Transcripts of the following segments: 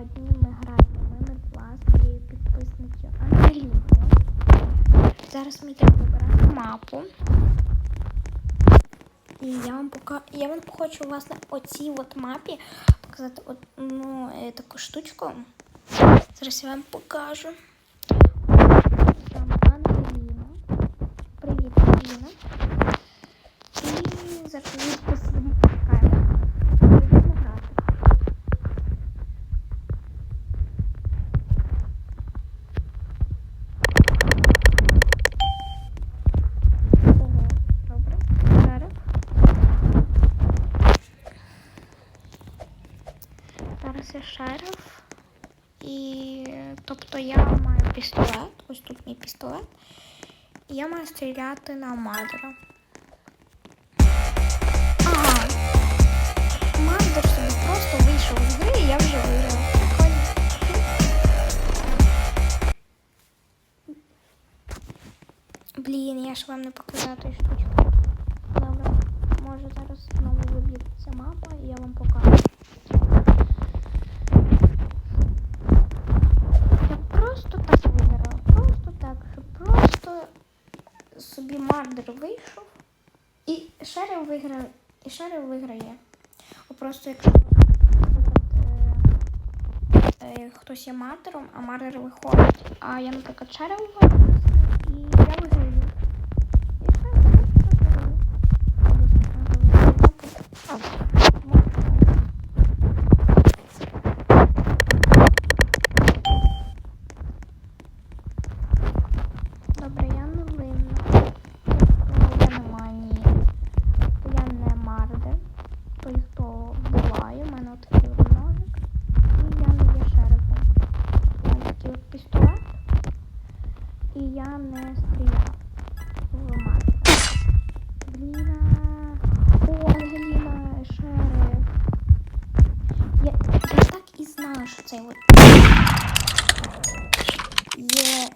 сьогодні ми граємо ми два з моєю підписницею Ангеліною. Зараз ми йдемо вибирати мапу. І я вам пока... я вам хочу власне оцій от мапі показати одну е, таку штучку. Зараз я вам покажу. Я маю стріляти на Мадера. Ага. Мадер собі просто вийшов з гри, і я вже виграла. Блін, я ж вам не показала ту штучку. Добре, може зараз знову виб'ється мапа і я вам покажу. Я просто так виграла. Просто так, що просто мардер вийшов. І шериф виграє. І шериф виграє. Просто якщо е, е, хтось є мардером, а мардер виходить. А я, наприклад, шериф виграю,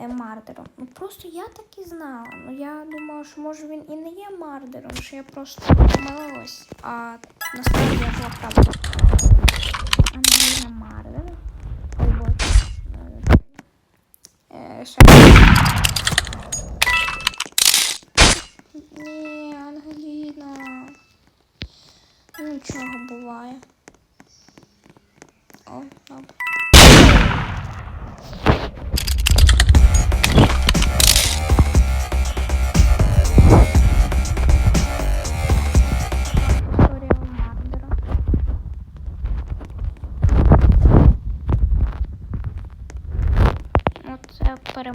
мардером. Ну просто я так і знала. Ну я думала, що може він і не є мардером, що я просто помилилась, а насправді я була правда. Ангеліна мардер. Ой, боже. Ще. Ні, Ангеліна. Ну,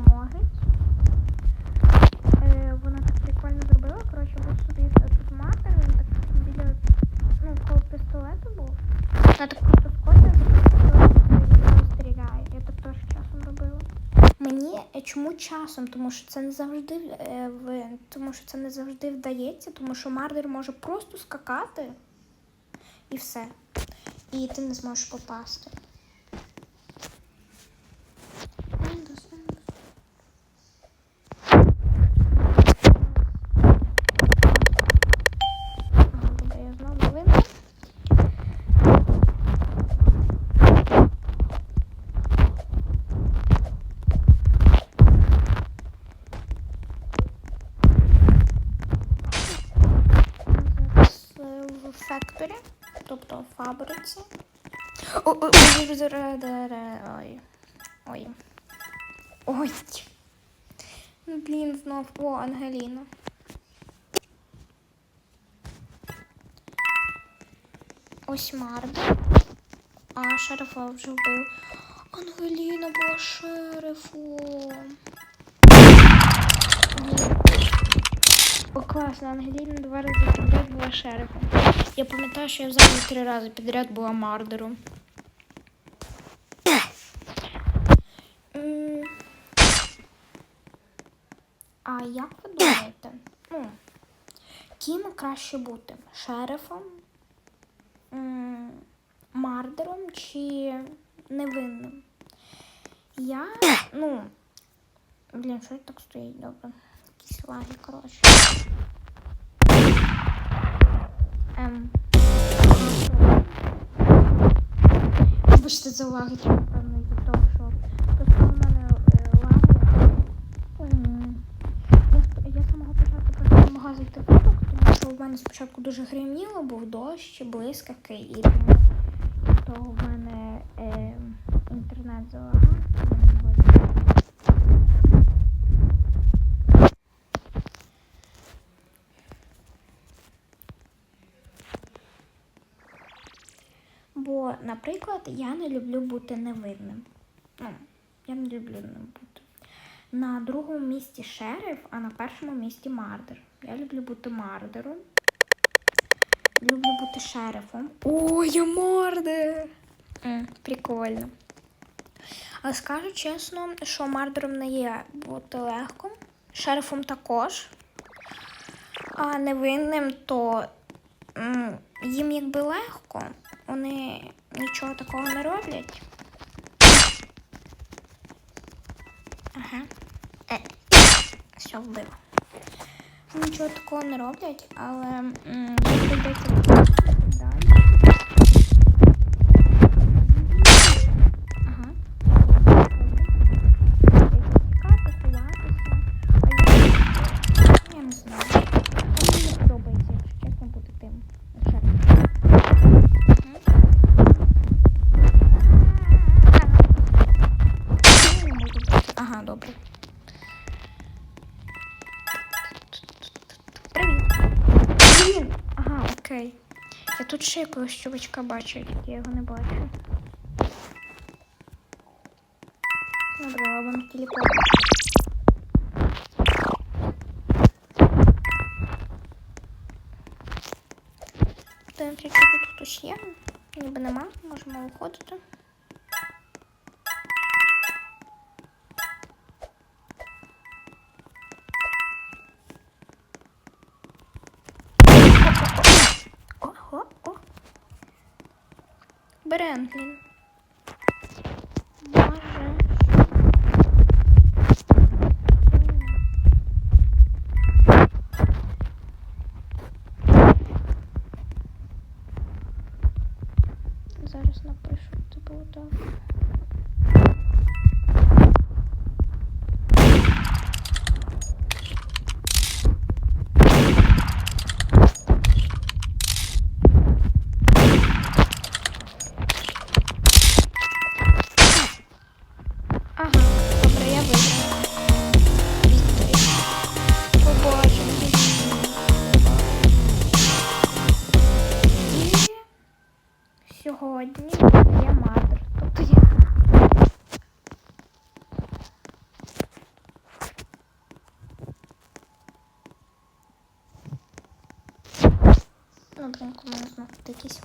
переможець. Е, вона так прикольно зробила. Коротше, був собі тут Мардер, він так біля, ну, коло пістолету був. Вона так просто скотила, і стріляє. Я так теж часом робила. Мені е, чому часом? Тому що це не завжди е, в тому що це не завжди вдається, тому що мардер може просто скакати і все. І ти не зможеш попасти. Ендос, ендос. Ага, добре, я знову винна. Зараз е, в фекторі, тобто фабриці. Ой, ой. Ой. Ну, блін, знов. О, Ангеліна. Ось Марда. А шерифа вже вбив. Ангеліна була шерифом. О, класно, Ангеліна два рази підряд була шерифом. Я пам'ятаю, що я взагалі три рази підряд була мардером. А як ви думаєте? Ну, ким краще бути? Шерифом, мардером чи невинним? Я, ну, блін, що так стоїть добре? Якісь лаги, коротше. Ем. можете зауважити, напевно, від того, що просто у мене е. М, Я, я самого початку просто не в тому що в мене спочатку дуже гриміло, був дощ, блискавки, і то в мене е, інтернет залагав. я не могла зайти. Бо, наприклад, я не люблю бути невинним. Ну, я не люблю ним бути. На другому місці шериф, а на першому місці мардер. Я люблю бути мардером. Люблю бути шерифом. О, я мардер! М, прикольно. Але скажу чесно, що мардером не є бути легко. Шерифом також. А невинним, то їм якби легко. Вони нічого такого не роблять. Ага. Е. Все вбив. Нічого такого не роблять, але м, окей. Я тут ще якогось чувачка бачу, я його не бачу. Добре, робимо телепорт. Там тут хтось є. Ніби нема, можемо виходити. Бренглін. Може. Зараз напишу, це було так. Сьогодні я мадр. Тобто я. Добренько, у мене знову тут якісь.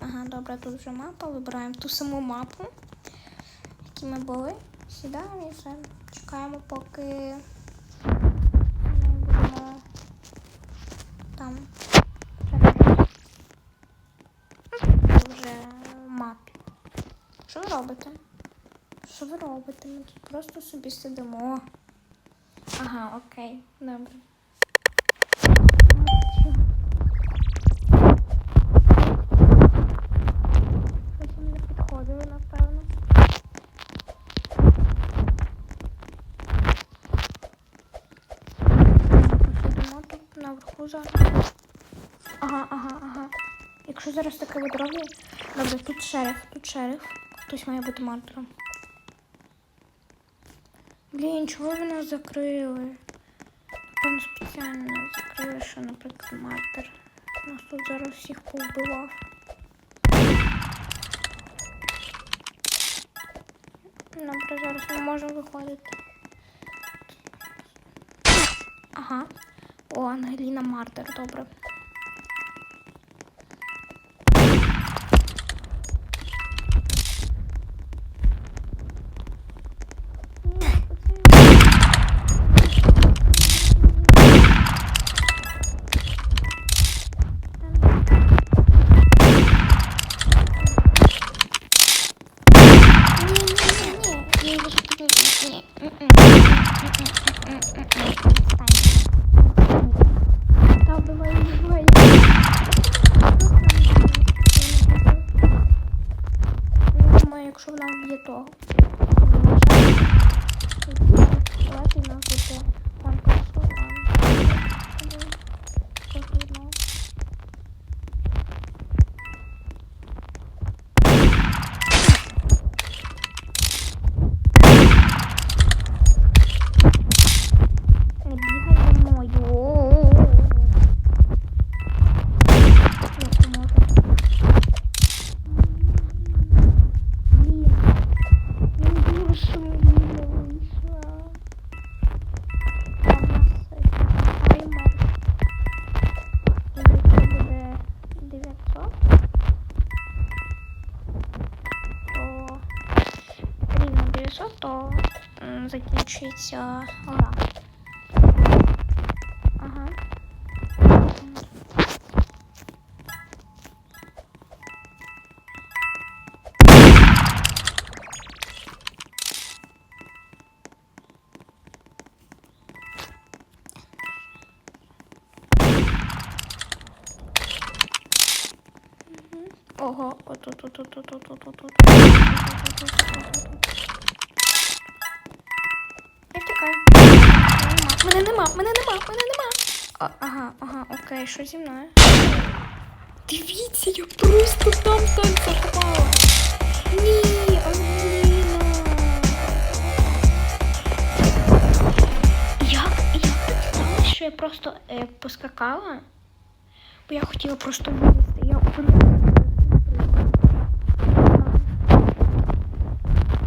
Ага, добре, тут вже мапа. Вибираємо ту саму мапу, в якій ми були. Сідаємо і все. Чекаємо, поки ми будемо там. Вже в мапі. Що ви робите? Що ви робите? Ми тут просто собі сидимо. Ага, окей, добре. Ага, ага, ага. Якщо зараз таке роблять. Добре, тут шериф, тут шериф. Хтось має бути мартером. Блін, чого ви нас закрили? Напевно, спеціально закрили, що, наприклад, мартер. Нас тут зараз всіх повбивав. Добре, зараз ми можемо виходити. Ага. О, Ангеліна Мартер, добре. закінчується гра. Ага. Ого, отут, отут, отут, отут, отут. Я втікаю. Мене нема, мене нема, мене нема. А, ага, ага, окей, що зі мною? Дивіться, я просто там так захопала. Ні, Ангеліна. Як, як так що я просто е, поскакала? Бо я хотіла просто вилізти. Я опинилася.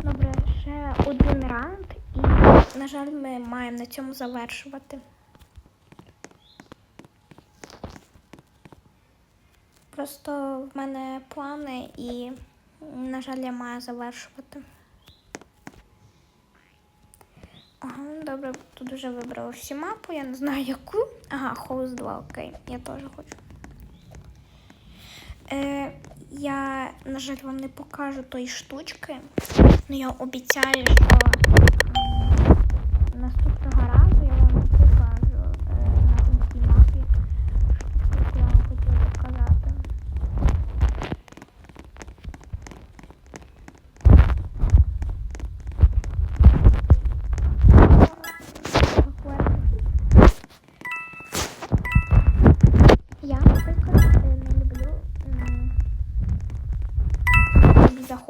Добре, ще один раунд, на жаль, ми маємо на цьому завершувати. Просто в мене плани і, на жаль, я маю завершувати. Ага, добре, тут вже вибрала всі мапу, я не знаю яку. Ага, House 2, окей, я теж хочу. Е, я, на жаль, вам не покажу тої штучки, але я обіцяю, що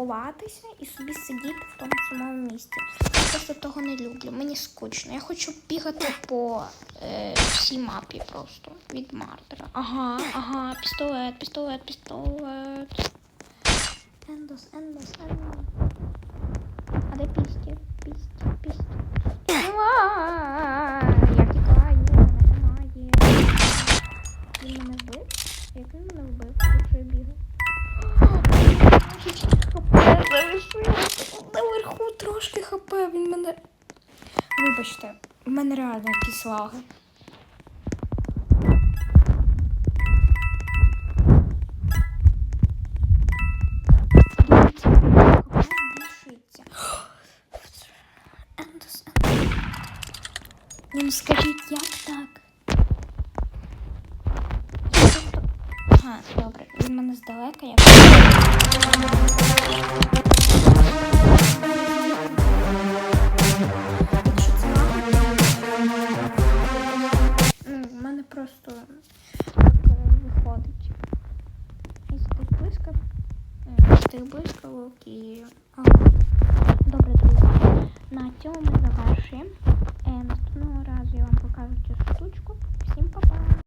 собі заховатися і собі сидіти в тому самому місці. Я просто того не люблю. Мені скучно. Я хочу бігати по е, всій мапі просто від мартера. Ага, ага, пістолет, пістолет, пістолет. Ендос, ендос, ендос. А де пісті? Пісті, пісті. Я тікаю, мене немає. Він мене вбив? Як він мене вбив, якщо я бігаю? хп залишилося. Наверху трошки хп, він мене. Вибачте, в мене реально якісь лаги. Мене здалека, я